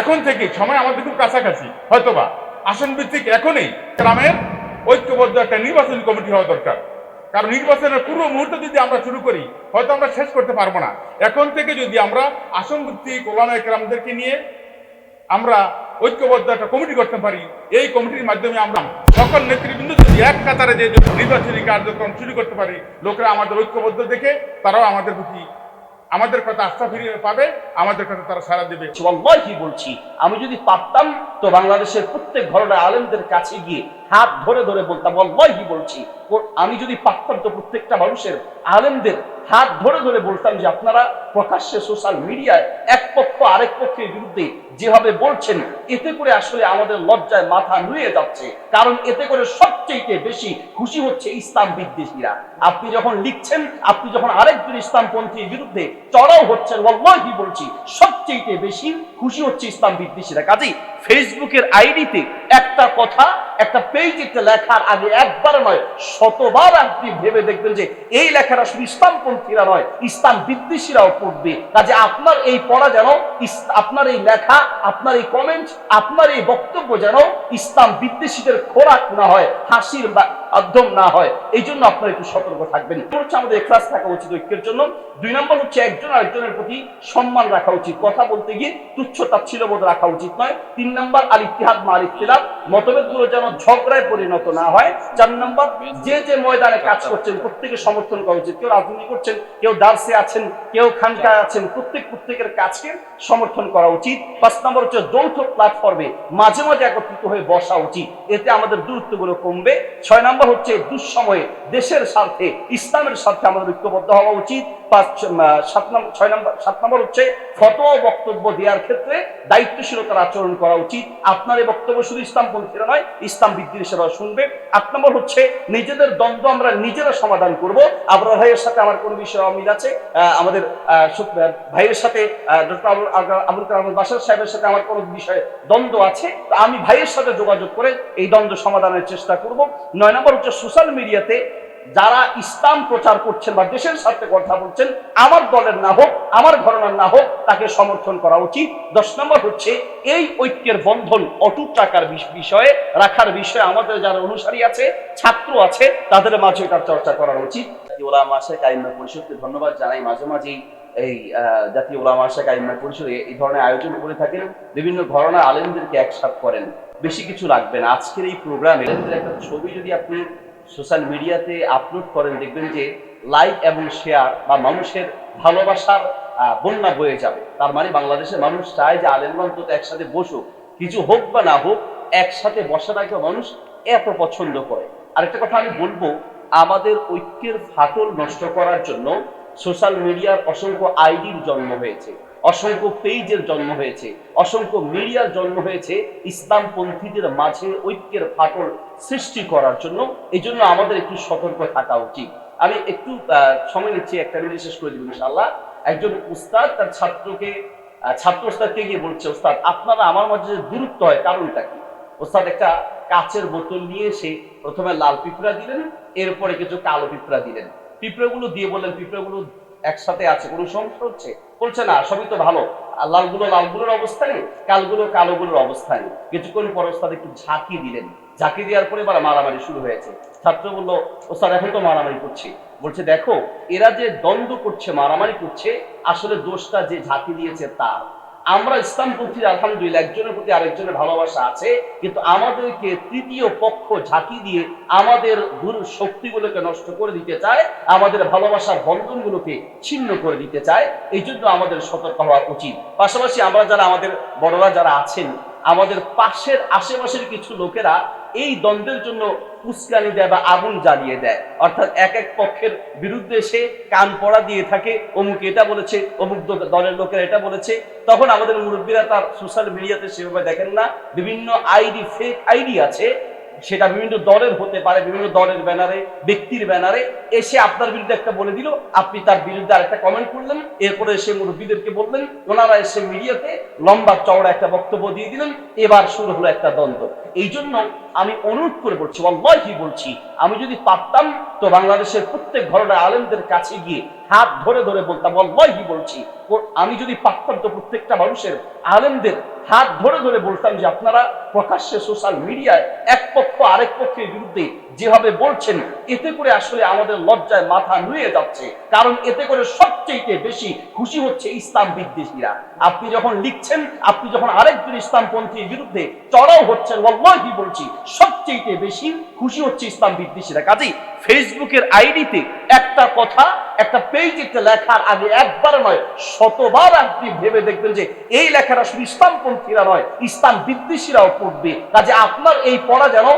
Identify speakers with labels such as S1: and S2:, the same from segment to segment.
S1: এখন থেকে সময় আমাদের খুব কাছাকাছি, হয়তোবা। আসন ভিত্তিক এখনই গ্রামের ঐক্যবদ্ধ একটা নির্বাচনী কমিটি হওয়া দরকার। কারণ নির্বাচনের পুরো মুহূর্তে যদি আমরা শুরু করি, হয়তো আমরা শেষ করতে পারব না। এখন থেকে যদি আমরা আসন ভিত্তিক ওলামা গ্রামদেরকে নিয়ে আমরা ঐক্যবদ্ধ একটা কমিটি করতে পারি, এই কমিটির মাধ্যমে আমরা সকল নেতৃবৃন্দ যদি এক কাতারে যে নির্বাচনী কার্যক্রম শুরু করতে পারি, লোকেরা আমাদের ঐক্যবদ্ধ দেখে তারাও আমাদের প্রতি আমাদের কথা আস্থা ফিরিয়ে পাবে, আমাদের কথা তারা সারা দেবে।
S2: কি বলছি? আমি যদি পারতাম, তো বাংলাদেশের প্রত্যেক ঘরনা আলেমদের কাছে গিয়ে হাত ধরে ধরে বলতাম কি বলছি। আমি যদি পারতাম তো প্রত্যেকটা মানুষের আলেমদের হাত ধরে ধরে বলতাম যে আপনারা প্রকাশ্যে সোশ্যাল মিডিয়ায় এক পক্ষ আরেক পক্ষের বিরুদ্ধে যেভাবে বলছেন, এতে করে আসলে আমাদের লজ্জায় মাথা নুয়ে যাচ্ছে। কারণ এতে করে সবচেয়ে বেশি খুশি হচ্ছে ইসলাম বিদ্বেষীরা। আপনি যখন লিখছেন, আপনি যখন আরেকজন ইসলামপন্থীর বিরুদ্ধে চড়াও হচ্ছেন কি বলছি, সবচেয়ে বেশি খুশি হচ্ছে ইসলাম বিদ্বেষীরা। কাজেই ফেসবুকের আইডিতে একটা কথা, একটা একটা লেখার আগে একবার নয়, শতবার আপনি ভেবে দেখবেন যে এই লেখাটা শুধু ইসলামপন্থীরা নয়, ইসলাম বিদ্বেষীরাও পড়বে। কাজে আপনার এই পড়া যেন আপনার এই লেখা, আপনার এই কমেন্ট আপনার এই বক্তব্য যেন ইসলাম বিদ্বেষীদের খোরাক না হয়, হাসির মাধ্যম না হয়। এই জন্য আপনারা একটু সতর্ক থাকবেন। আমাদের এখলাস থাকা উচিত ঐক্যের জন্য। দুই নম্বর হচ্ছে একজন আরেকজনের প্রতি সম্মান রাখা উচিত। কথা বলতে গিয়ে তুচ্ছ তাচ্ছিল্যবোধ রাখা উচিত নয়। তিন নম্বর, আল ইতিহাদ মাল ইতিলাফ মতভেদগুলো যেন ঝগড়ায় পরিণত না হয়। চার নম্বর, যে যে ময়দানে কাজ করছেন, প্রত্যেকে সমর্থন করা উচিত। কেউ রাজনীতি করছেন, কেউ দার্সে আছেন, কেউ খানকায় আছেন, প্রত্যেক প্রত্যেকের কাজকে সমর্থন করা উচিত। পাঁচ নম্বর হচ্ছে যৌথ প্ল্যাটফর্মে মাঝে মাঝে একত্রিত হয়ে বসা উচিত। এতে আমাদের দূরত্বগুলো কমবে। ছয় নম্বর হচ্ছে দুঃসময়ে দেশের স্বার্থে, ইসলামের স্বার্থে আমাদের ঐক্যবদ্ধ হওয়া উচিত। পাঁচ সাত নম্বর ছয় নম্বর, সাত নম্বর হচ্ছে ফতোয়া বক্তব্য দেওয়ার ক্ষেত্রে দায়িত্বশীলতার আচরণ করা উচিত। আপনার এই বক্তব্য শুধু ইসলামপন্থীরা নয়, ইসলাম বিদ্বেষীরাও শুনবে। আট নম্বর হচ্ছে নিজেদের দ্বন্দ্ব আমরা নিজেরা সমাধান করব। আবরার ভাইয়ের সাথে আমার কোনো বিষয়ে অমিল আছে? আমাদের ভাইয়ের সাথে ডক্টর আবুল কালাম বাসার সাহেবের সাথে আমার কোনো বিষয়ে দ্বন্দ্ব আছে? তো আমি ভাইয়ের সাথে যোগাযোগ করে এই দ্বন্দ্ব সমাধানের চেষ্টা করব। নয় নম্বর হচ্ছে সোশ্যাল মিডিয়াতে যারা ইসলাম প্রচার করছেন বা দেশের স্বার্থে কথা বলছেন, আমার দলের না হোক, আমার ঘরনার না হোক, তাকে সমর্থন করা উচিত। দশ নম্বর হচ্ছে, এই ঐক্যের বন্ধন অটুট বিষ- বিষয়ে, রাখার বিষয়ে আমাদের যারা অনুসারী আছে, ছাত্র আছে, তাদের মাঝে এটার চর্চা করা উচিত। জাতীয় মাসে শেখ পরিষদকে ধন্যবাদ জানাই। মাঝে মাঝেই এই জাতীয় ওলামা শেখ আইম্মা পরিষদে এই ধরনের আয়োজন করে থাকেন। বিভিন্ন ঘরনা আলেমদেরকে একসাথ করেন। বেশি কিছু লাগবে না। আজকের এই প্রোগ্রামে একটা ছবি যদি আপনি সোশ্যাল মিডিয়াতে আপলোড করেন, দেখবেন যে লাইক এবং শেয়ার বা মানুষের ভালোবাসার বন্যা বয়ে যাবে। তার মানে বাংলাদেশের মানুষ চায় যে আলেমরা অন্তত একসাথে বসুক। কিছু হোক বা না হোক, একসাথে বসাটাকে মানুষ এত পছন্দ করে। আরেকটা কথা আমি বলব, আমাদের ঐক্যের ফাটল নষ্ট করার জন্য সোশ্যাল মিডিয়ার অসংখ্য আইডির জন্ম হয়েছে, অসংখ্য পেজের জন্ম হয়েছে, অসংখ্য মিডিয়ার জন্ম হয়েছে ইসলামপন্থীদের মাঝে ঐক্যের ফাটল সৃষ্টি করার জন্য। এই জন্য আমাদের একটু সতর্ক থাকা উচিত। আমি একটু সময় নিচ্ছি, একটা মিনিট শেষ করে দিব ইনশাআল্লাহ। একজন উস্তাদ, তার ছাত্রকে ছাত্র উস্তাদকে গিয়ে বলছে, উস্তাদ, আপনারা আমার মাঝে যে দূরত্ব হয়, কারণটা কি? ওস্তাদ একটা কাচের বোতল নিয়ে এসে প্রথমে লাল পিঁপড়া দিলেন, এরপরে কিছু কালো পিঁপড়া দিলেন। পিঁপড়েগুলো দিয়ে বললেন, পিঁপড়েগুলো একসাথে আছে, কোনো সমস্যা হচ্ছে? বলছে, না, সবই তো ভালো। লালগুলো, লালগুলোর অবস্থানে কালগুলো, কালোগুলোর অবস্থানে কিছুক্ষণ পর ওস্তাদ একটু ঝাঁকি দিলেন। ঝাঁকি দেওয়ার পরে এবার মারামারি শুরু হয়েছে। ছাত্র বলল, ওস্তাদ, এখন তো মারামারি করছি। বলছে, দেখো, এরা যে দ্বন্দ্ব করছে, মারামারি করছে, আসলে দোষটা যে ঝাঁকি দিয়েছে তার। আমরা ইসলামপন্থীর আলহামদুলিল্লাহ, একজনের প্রতি আরেকজনের ভালোবাসা আছে, কিন্তু আমাদেরকে তৃতীয় পক্ষ ঝাঁকি দিয়ে আমাদের গুরু শক্তিগুলোকে নষ্ট করে দিতে চায়, আমাদের ভালোবাসার বন্ধনগুলোকে ছিন্ন করে দিতে চায়, এই জন্য আমাদের সতর্ক হওয়া উচিত। পাশাপাশি আমরা যারা, আমাদের বড়রা যারা আছেন আমাদের পাশের আশেপাশের কিছু লোকেরা এই দ্বন্দ্বের জন্য উস্কানি দেয় বা আগুন জ্বালিয়ে দেয়। অর্থাৎ এক এক পক্ষের বিরুদ্ধে সে কান পড়া দিয়ে থাকে। অমুক এটা বলেছে, অমুক দলের লোকেরা এটা বলেছে। তখন আমাদের মুরব্বীরা তার সোশ্যাল মিডিয়াতে সেভাবে দেখেন না। বিভিন্ন আইডি ফেক আইডি আছে। সেটা বিভিন্ন দলের হতে পারে, বিভিন্ন দলের ব্যানারে, ব্যক্তির ব্যানারে এসে আপনার বিরুদ্ধে একটা বলে দিল, আপনি তার বিরুদ্ধে আরেকটা কমেন্ট করলেন, এরপরে এসে মুরব্বীদেরকে বললেন, ওনারা এসে মিডিয়াতে লম্বা চওড়া একটা বক্তব্য দিয়ে দিলেন, এবার শুরু হলো একটা দ্বন্দ্ব। এই জন্য আমি অনুরোধ করে বলছি কি বলছি, আমি যদি পারতাম তো বাংলাদেশের প্রত্যেক ঘরনা আলেমদের কাছে গিয়ে হাত ধরে ধরে বলতাম অল্লাহি বলছি। আমি যদি পারতাম তো প্রত্যেকটা মানুষের আলেমদের হাত ধরে ধরে বলতাম যে আপনারা প্রকাশ্যে সোশ্যাল মিডিয়ায় এক পক্ষ আরেক পক্ষের বিরুদ্ধে যেভাবে বলছেন, এতে করে আসলে আমাদের লজ্জায় মাথা নুয়ে যাচ্ছে। কারণ এতে করে সবচেয়ে বেশি খুশি হচ্ছে ইসলাম বিদ্বেষীরা। আপনি যখন লিখছেন, আপনি যখন আরেকজন ইসলামপন্থীর বিরুদ্ধে চড়াও হচ্ছেন ওয়াল্লাহি বলছি, সবচেয়ে বেশি খুশি হচ্ছে ইসলাম বিদ্বেষীরা। কাজেই ফেসবুকের আইডিতে একটা কথা, একটা পেজেতে লেখার আগে একবার নয়, শতবার আপনি ভেবে দেখবেন যে এই লেখাটা শুধু ইসলামপন্থীরা নয়, ইসলাম বিদ্বেষীরাও পড়বে। কাজে আপনার এই পড়া যেন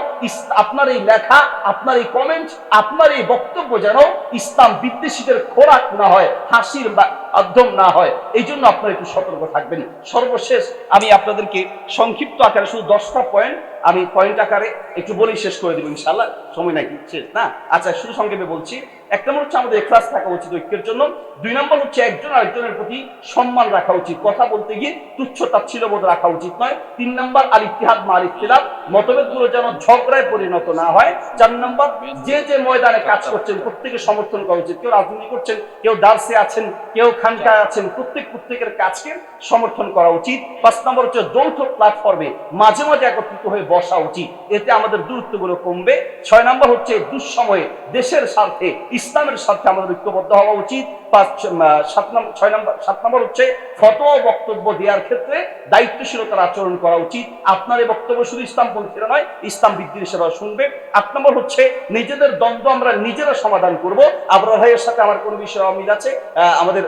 S2: আপনার এই লেখা, আপনার এই কমেন্ট আপনার এই বক্তব্য যেন ইসলাম বিদ্বেষীদের খোরাক না হয়, হাসির মাধ্যম না হয়, এই জন্য আপনারা একটু সতর্ক থাকবেন। সর্বশেষ আমি আপনাদেরকে সংক্ষিপ্ত আকারে শুধু দশটা পয়েন্ট আমি পয়েন্ট আকারে একটু বলেই শেষ করে দেবো ইনশাল্লাহ সময় নাকি শেষ, না? আচ্ছা শুধু সংক্ষেপে বলছি, এক নম্বর হচ্ছে আমাদের এখলাস থাকা উচিত ঐক্যের জন্য। দুই নম্বর হচ্ছে একজন আরেকজনের প্রতি সম্মান রাখা উচিত। কথা বলতে গিয়ে তুচ্ছ তাচ্ছিল্যবোধ রাখা উচিত নয়। তিন নম্বর, আল ইতিহাদ মা মাল ইতিলাফ মতভেদগুলো যেন ঝগড়ায় পরিণত না হয়। চার নম্বর, যে যে ময়দানে কাজ করছেন প্রত্যেকে সমর্থন করা উচিত। কেউ রাজনীতি করছেন, কেউ দার্সে আছেন, কেউ খানকায় আছেন, প্রত্যেক প্রত্যেকের কাজকে সমর্থন করা উচিত। পাঁচ নম্বর হচ্ছে যৌথ প্ল্যাটফর্মে মাঝে মাঝে একত্রিত হয়ে বসা উচিত। এতে আমাদের দূরত্বগুলো কমবে। ছয় নম্বর হচ্ছে দুঃসময়ে দেশের স্বার্থে, ইসলামের স্বার্থে আমাদের ঐক্যবদ্ধ হওয়া উচিত। পাঁচ সাত নম্বর ছয় নম্বর, সাত নম্বর হচ্ছে ও বক্তব্য দেওয়ার ক্ষেত্রে দায়িত্বশীলতার আচরণ করা উচিত। আপনার এই বক্তব্য শুধু ইসলাম ইসলামপন্থীরা নয়, ইসলাম বিদ্বেষীরাও শুনবে। আট নম্বর হচ্ছে নিজেদের দ্বন্দ্ব আমরা নিজেরা সমাধান করব। আবরার ভাইয়ের সাথে আমার কোনো বিষয়ে অমিল আছে? আমাদের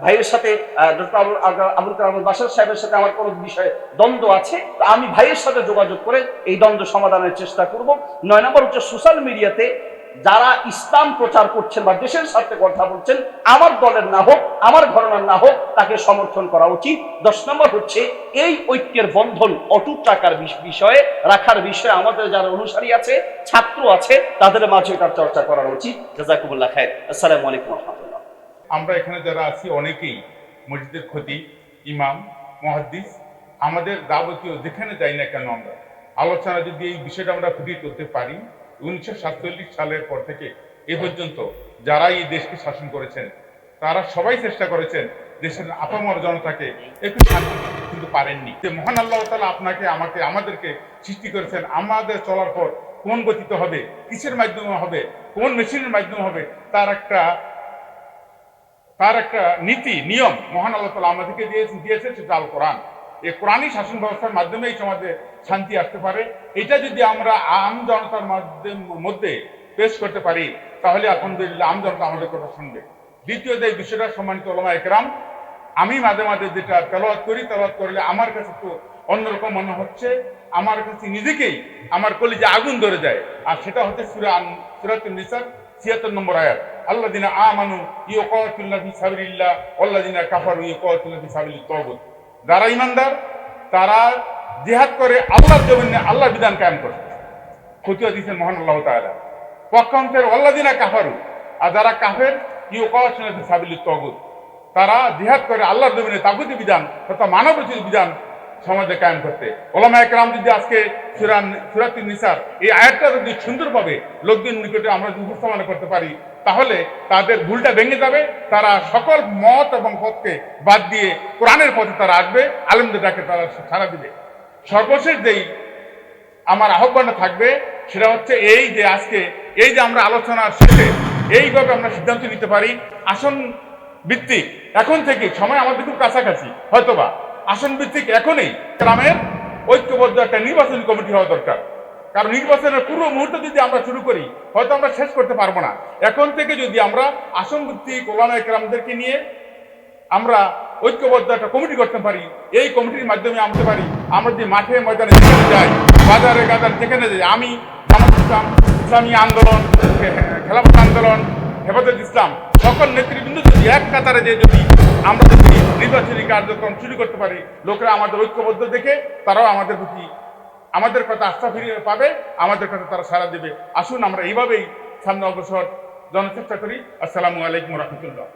S2: ভাইয়ের সাথে ডক্টর আবুল আবুল- কালাম বাসার সাহেবের সাথে আমার কোনো বিষয়ে দ্বন্দ্ব আছে? আমি ভাইয়ের সাথে যোগাযোগ করে এই দ্বন্দ্ব সমাধানের চেষ্টা করব। নয় নম্বর হচ্ছে সোশ্যাল মিডিয়াতে যারা ইসলাম প্রচার করছেন বা দেশের স্বার্থে কথা বলছেন, আমার দলের না হোক, আমার ঘরনার না হোক, তাকে সমর্থন করা উচিত। দশ নম্বর হচ্ছে এই ঐক্যের বন্ধন অটুট রাখার বিষয়ে রাখার বিষয়ে আমাদের যারা অনুসারী আছে, ছাত্র আছে, তাদের মাঝে এটার চর্চা করা উচিত। জাজাকুমুল্লাহ খায়ের আসসালামু আলাইকুম রহমতুল্লাহ।
S1: আমরা এখানে যারা আছি, অনেকেই মসজিদের ক্ষতি ইমাম, মহাদ্দিস আমাদের যাবতীয় যেখানে যাই না কেন আমরা, আলোচনা যদি এই বিষয়টা আমরা ফুটিয়ে তুলতে পারি, উনিশশো সাতচল্লিশ সালের পর থেকে এ পর্যন্ত যারা এই দেশকে শাসন করেছেন, তারা সবাই চেষ্টা করেছেন দেশের আপামর জনতাকে একটু শান্তি কিন্তু পারেননি। যে মহান আল্লাহ তালা আপনাকে, আমাকে, আমাদেরকে সৃষ্টি করেছেন, আমাদের চলার পর কোন গতিতে হবে, কিসের মাধ্যমে হবে, কোন মেশিনের মাধ্যমে হবে, তার একটা তার একটা নীতি, নিয়ম মহান আল্লাহ তালা আমাদেরকে দিয়েছেন দিয়েছেন সেটা আল কোরআন। এই কোরআনই শাসন ব্যবস্থার মাধ্যমে এই সমাজে শান্তি আসতে পারে। এটা যদি আমরা আম জনতার মধ্যে পেশ করতে পারি, তাহলে আলহামদুলিল্লাহ আম জনতা আমাদের কথা শুনবে। দ্বিতীয় যে বিষয়টা সম্মানিত ওলামা একরাম, আমি মাঝে মাঝে যেটা তেলাওয়াত করি, তেলাওয়াত করলে আমার কাছে তো অন্যরকম মনে হচ্ছে। আমার কাছে নিজেকেই আমার কলিজে আগুন ধরে যায়। আর সেটা হচ্ছে সুরা সুরাতুল নিসার ছিয়াত্তর নম্বর আয়াত। আল্লাহ দিনা আমানু ইউকাতুল্লাহ ফি সাবিলিল্লাহ আল্লাহ দিনা কাফারু ইউকাতুল্লাহ ফি সাবিলিত তাগুত। যারা ইমানদার, তারা জিহাদ করে আল্লাহর জমিনে আল্লাহ বিধান কায়েম করে। ক্ষতিও দিচ্ছেন মহান আল্লাহ তালা পক্ষান্তের অল্লাদিনা কাফারু, আর যারা কাফের ইউ ফি সাবিলিত তাগুত, তারা জিহাদ করে আল্লাহর জমিনে তাগুতি বিধান তথা মানব বিধান সমাজে কায়েম করতে। ওলামা একরাম যদি আজকে সুরান সুরাতুল নিসার এই আয়াতটা যদি সুন্দরভাবে লোকদের নিকটে আমরা উপস্থাপনা করতে পারি, তাহলে তাদের ভুলটা ভেঙে যাবে, তারা সকল মত এবং পথকে বাদ দিয়ে কোরআনের পথে তারা আসবে আলেমদের ডাকে তারা সারা দিবে। সর্বশেষ যেই আমার আহ্বানটা থাকবে, সেটা হচ্ছে এই যে আজকে, এই যে আমরা আলোচনার শেষে এইভাবে আমরা সিদ্ধান্ত নিতে পারি, আসন ভিত্তিক। এখন থেকে সময় আমাদের খুব কাছাকাছি, হয়তোবা। আসন ভিত্তিক এখনই গ্রামের ঐক্যবদ্ধ একটা নির্বাচনী কমিটি হওয়া দরকার। কারণ নির্বাচনের পূর্ব মুহূর্তে যদি আমরা শুরু করি, হয়তো আমরা শেষ করতে পারব না। এখন থেকে যদি আমরা আসন ভিত্তিক ওলামা একরামদেরকে নিয়ে আমরা ঐক্যবদ্ধ একটা কমিটি করতে পারি, এই কমিটির মাধ্যমে আনতে পারি, আমরা যে মাঠে ময়দানে যেখানে যাই, বাজারে গাজার যেখানে যাই, আমি ইসলাম আন্দোলন, খেলাফত আন্দোলন, হেফাজত ইসলাম, সকল নেতৃবৃন্দ এক কাতারে যে যদি আমরা যদি নির্বাচনী কার্যক্রম শুরু করতে পারি, লোকেরা আমাদের ঐক্যবদ্ধ দেখে তারাও আমাদের প্রতি, আমাদের কথা আস্থা ফিরিয়ে পাবে, আমাদের কথা তারা সারা দেবে। আসুন আমরা এইভাবেই সামনে অগ্রসর, জনচেষ্টা করি। আসসালামু আলাইকুম রহমতুল্লাহ।